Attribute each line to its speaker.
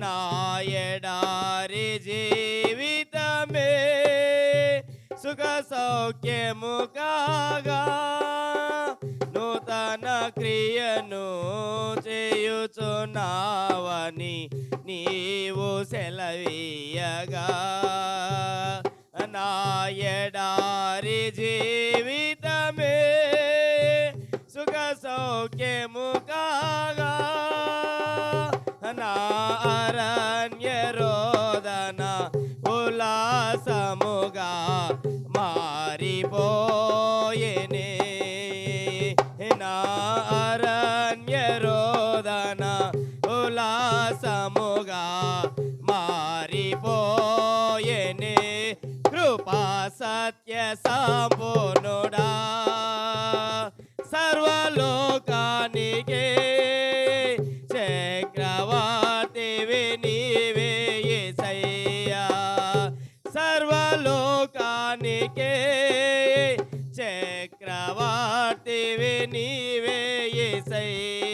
Speaker 1: నాయడారి జీవితమే సుఖ సౌఖ్యము కాగా నూతన క్రియను చేయుచున్నావని నీవు సెలవీయగా. నాయడారి జీవితమే సుఖ సౌఖ్యము కాగా నా అరణ్య రోదన ఉల్లాసముగా మారిపోయేనే. నా అరణ్య రోదన ఉల్లాసముగా మారిపోయేనే. కృపా సత్య సంపూర్ణుడా. సర్వలోకానికి సర్వలోకానికే చక్రవర్తివి నీవే యేసయ్యా